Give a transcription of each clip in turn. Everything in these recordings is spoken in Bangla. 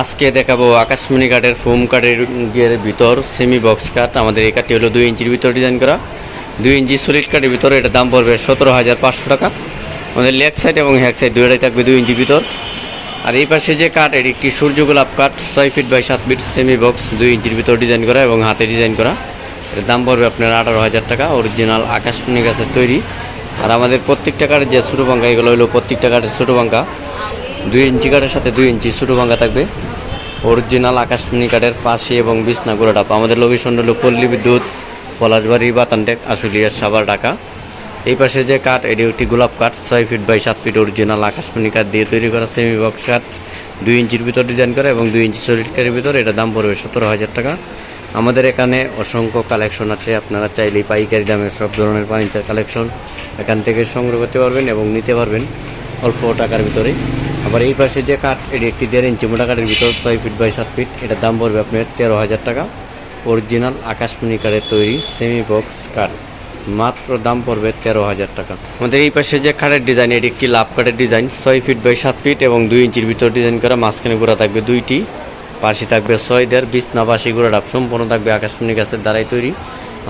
আজকে দেখাবো আকাশমণি কাঠের ফোম কাঠের গিয়ারের ভিতর সেমি বক্স কাঠ আমাদের এই কাঠটি হলো দুই ইঞ্চির ভিতর ডিজাইন করা। দুই ইঞ্চি সলিড কাঠের ভিতরে, এটা দাম পড়বে সতেরো হাজার পাঁচশো টাকা। আমাদের লেগ সাইড এবং হ্যাক সাইড দুইটাই থাকবে দুই ইঞ্চির ভিতর। আর এই পাশে যে কাঠ এটি একটি সূর্য গোলাপ কাঠ ছয় ফিট বাই সাত ফিট সেমি বক্স দুই ইঞ্চির ভিতর ডিজাইন করা এবং হাতে ডিজাইন করা। এর দাম পড়বে আপনার আঠারো হাজার টাকা অরিজিনাল আকাশমণি গাছের তৈরি। আর আমাদের প্রত্যেকটা কাঠের যে ছোটো পাঙ্কা এগুলো হলো প্রত্যেকটা কাঠের ছোটো পাঙ্কা দুই ইঞ্চি কাঠের সাথে দুই ইঞ্চি ছোটো পাঙ্কা থাকবে। অরিজিনাল আকাশমণি কাঠের পাশে এবং বিছনা গোড়াটাপ আমাদের লোকেশন হলো পল্লী বিদ্যুৎ, পলাশবাড়ি, বাতানটেক, আশুলিয়া সাবার ঢাকা। এই পাশে যে কাঠ, এটি একটি গোলাপ কাঠ, ছয় ফিট বাই সাত ফিট অরিজিনাল আকাশমণি কাঠ দিয়ে তৈরি করা সেমি বক্স কাঠ। দুই ইঞ্চির ভিতর ডিজাইন করা এবং দুই ইঞ্চি সলিড কাঠের ভিতর এটা দাম পড়বে সতেরো হাজার টাকা। আমাদের এখানে অসংখ্য কালেকশন আছে, আপনারা চাইলে পাইকারি দামে সব ধরনের ফার্নিচার কালেকশন এখান থেকে সংগ্রহ করতে পারবেন এবং নিতে পারবেন অল্প টাকার ভিতরে আবার এই পাশে যে কাঠ, এটি একটি দেড় ইঞ্চি মোটা কাঠের ভিতর ছয় ফিট বাই সাত ফিট। এটার দাম পড়বে আপনার তেরো হাজার টাকা। অরিজিনাল আকাশমণি কাঠের তৈরি সেমি বক্স কাঠ। মাত্র দাম পড়বে তেরো হাজার টাকা। আমাদের এই পাশে যে কাঠের ডিজাইন, এটি একটি লাভ কাঠের ডিজাইন, ছয় ফিট বাই সাত ফিট এবং দুই ইঞ্চির ভিতর ডিজাইন করা। মাঝখানে গোড়া থাকবে দুইটি, পাশে থাকবে ছয় দেড়, বিছনা পাশি গোড়া ডাব। সম্পূর্ণ থাকবে আকাশমণি গাছের দ্বারাই তৈরি।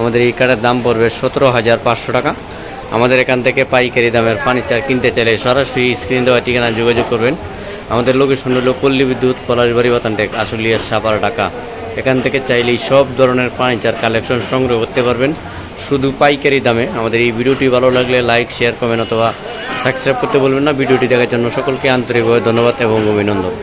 আমাদের এই কাঠের দাম পড়বে সতেরো হাজার পাঁচশো টাকা। আমাদের এখান থেকে পাইকারি দামের ফার্নিচার কিনতে চাইলে সরাসরি স্ক্রিন দেওয়া ঠিকানা যোগাযোগ করবেন। আমাদের লোকেশন হলো পল্লী বিদ্যুৎ পলাশবাড়ি বাতানটেক, আশুলিয়া সাপার ঢাকা। এখান থেকে চাইলেই সব ধরনের ফার্নিচার কালেকশন সংগ্রহ করতে পারবেন। শুধু পাইকারি দামে। আমাদের এই ভিডিওটি ভালো লাগলে লাইক শেয়ার কমেন্ট অথবা সাবস্ক্রাইব করতে বলবেন না। ভিডিওটি দেখার জন্য সকলকে আন্তরিকভাবে ধন্যবাদ এবং অভিনন্দন।